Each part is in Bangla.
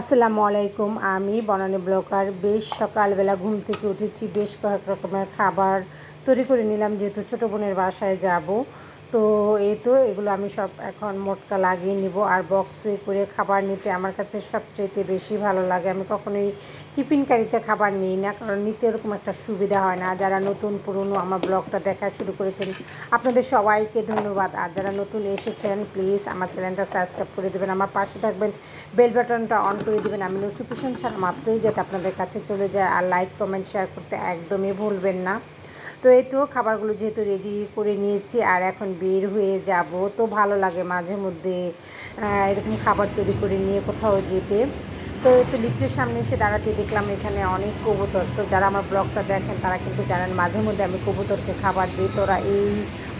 আসসালামু আলাইকুম। আমি বনানী ব্লকার বেশ সকালবেলা ঘুম থেকে উঠেছি। বেশ কয়েক রকমের খাবার তৈরি করে নিলাম। যেহেতু ছোটো বোনের বাসায় যাব তো এই তো এগুলো আমি সব এখন মোটকা লাগিয়ে নিব। আর বক্সে করে খাবার নিতে আমার কাছে সবচাইতে বেশি ভালো লাগে। আমি কখনোই টিফিন কারিতে খাবার নিই না, কারণ নিতে এরকম একটা সুবিধা হয় না। যারা নতুন, পুরনো আমার ব্লগটা দেখা শুরু করেছেন, আপনাদের সবাইকে ধন্যবাদ। আর যারা নতুন এসেছেন প্লিজ আমার চ্যানেলটা সাবস্ক্রাইব করে দেবেন, আমার পাশে থাকবেন বেল বাটনটা অন করে দেবেন। আমি নোটিফিকেশন ছাড়া মাত্রই যাতে আপনাদের কাছে চলে যায়। আর লাইক কমেন্ট শেয়ার করতে একদমই ভুলবেন না। তো এই তো খাবারগুলো যেহেতু রেডি করে নিয়েছি আর এখন বের হয়ে যাব। তো ভালো লাগে মাঝে মধ্যে এরকম খাবার তৈরি করে নিয়ে কোথাও যেতে। তো তো লিফটের সামনে এসে দাঁড়াতে দেখলাম এখানে অনেক কবুতর। তো যারা আমার ব্লগটা দেখেন তারা কিন্তু জানেন মাঝে মধ্যে আমি কবুতরকে খাবার দিই। তোরা এই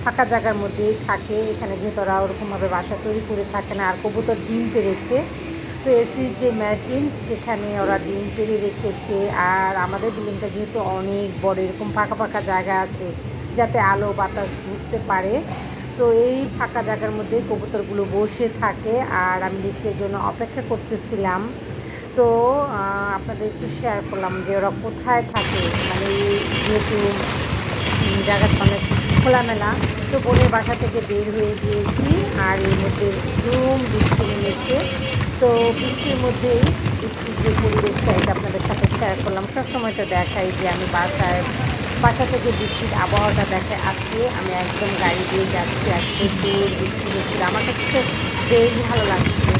ফাঁকা জায়গার মধ্যেই থাকে। এখানে যেহেতু ওরা ওরকমভাবে বাসা তৈরি করে থাকে না, আর কবুতর ডিম পেরেছে তো এসির যে মেশিন, সেখানে ওরা ডিম পেরে রেখেছে। আর আমাদের বিল্ডিংটা যেহেতু অনেক বড়, এরকম ফাঁকা ফাঁকা জায়গা আছে, যাতে আলো বাতাস ঢুকতে পারে। তো এই ফাঁকা জায়গার মধ্যে কবুতরগুলো বসে থাকে, আর আমি লিফটের জন্য অপেক্ষা করতেছিলাম। তো আপনাদের একটু শেয়ার করলাম যে ওরা কোথায় থাকে। মানে যেহেতু জায়গাটা অনেক খোলামেলা, তো বোনের বাসা থেকে বের হয়ে গিয়েছি, আর এর মধ্যে জুম বৃষ্টি নেমেছে। তো বৃষ্টির মধ্যেই বৃষ্টির যে পরিবেশটা, এটা আপনাদের সাথে শেয়ার করলাম। সবসময় তো দেখাই যে আমি বাসায় বাসা থেকে বৃষ্টির আবহাওয়াটা দেখে আজকে আমি একদম গাড়ি দিয়ে যাচ্ছি, আজকে জোর বৃষ্টি হচ্ছিল। আমার কাছে বেশ ভালো লাগছে।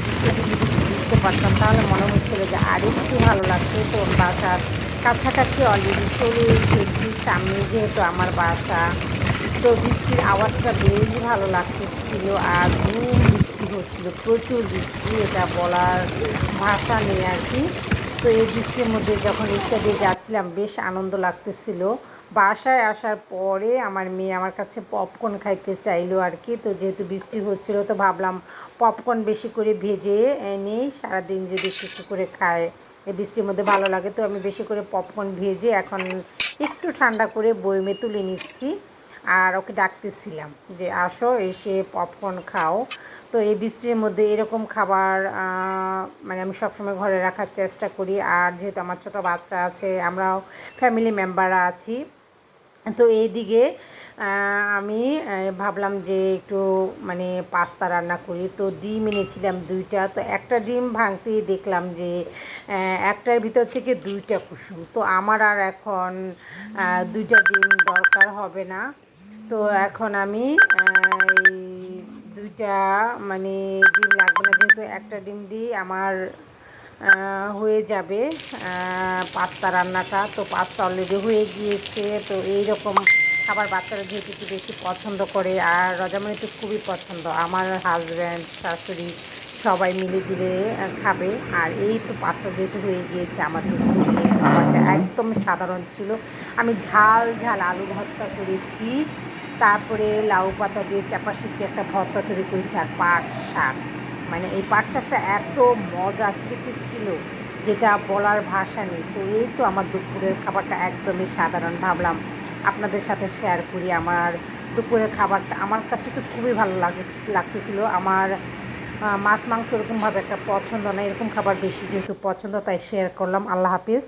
বৃষ্টি বুঝতে পারতাম, তাহলে মনে হচ্ছিল যে আরও একটু ভালো লাগছে। তো বাসার কাছাকাছি অলরেডি চলে এসেছি। সামনে যেহেতু আমার বাসা, তো বৃষ্টির আওয়াজটা বেশ ভালো লাগতেছিল। আর ঘুম হচ্ছিল। প্রচুর বৃষ্টি, এটা বলার ভাষা নেই আর কি। তো এই বৃষ্টির মধ্যে যখন রিক্সা দিয়ে যাচ্ছিলাম, বেশ আনন্দ লাগতেছিল। বাসায় আসার পরে আমার মেয়ে আমার কাছে পপকর্ন খাইতে চাইলো আর কি। তো যেহেতু বৃষ্টি হচ্ছিল, তো ভাবলাম পপকর্ন বেশি করে ভেজে এনে সারাদিন যদি একটু করে খায়। এই বৃষ্টির মধ্যে ভালো লাগে, তো আমি বেশি করে পপকর্ন ভেজে এখন একটু ঠান্ডা করে বইমে তুলে নিচ্ছি। আর ওকে ডাকতেছিলাম যে, আসো এসে পপকর্ন খাও। তো এই বৃষ্টির মধ্যে এরকম খাবার মানে আমি সবসময় ঘরে রাখার চেষ্টা করি। আর যেহেতু আমার ছোটো বাচ্চা আছে, আমরাও ফ্যামিলি মেম্বাররা আছি, তো এইদিকে আমি ভাবলাম যে একটু মানে পাস্তা রান্না করি। তো ডিম এনেছিলাম দুইটা, তো একটা ডিম ভাঙতেই দেখলাম যে একটার ভিতর থেকে দুইটা কুসুম। তো আমার আর এখন দুইটা ডিম দরকার হবে না। তো এখন আমি দুইটা মানে ডিম লাগবে না যেহেতু একটা ডিম দিয়ে আমার হয়ে যাবে পাস্তা রান্নাটা। তো পাস্তা অলরেডি হয়ে গিয়েছে, তো এই রকম খাবার বাচ্চারা যেহেতু একটু বেশি পছন্দ করে, আর রজামণি তো খুবই পছন্দ। আমার হাজব্যান্ড শাশুড়ি সবাই মিলে জিলে খাবে। আর এই তো পাস্তা যেহেতু হয়ে গিয়েছে, আমার খাবারটা একদম সাধারণ ছিল। আমি ঝাল ঝাল আলু ভর্তা করেছি। তারপরে লাউ পাতা দিয়ে চাপা শুটকি একটা ভর্তা তৈরি করেছি আর পাট শাক। মানে এই পাট শাকটা এত মজা খেতে ছিল যেটা বলার ভাষা নেই। তো এই তো আমার দুপুরের খাবারটা একদমই সাধারণ ভাবলাম আপনাদের সাথে শেয়ার করি আমার দুপুরের খাবারটা। আমার কাছে তো খুবই ভালো লাগে, লাগতেছিল। আমার মাছ মাংস এরকমভাবে একটা পছন্দ না, এরকম খাবার বেশি যেহেতু পছন্দ, তাই শেয়ার করলাম। আল্লাহ হাফিজ।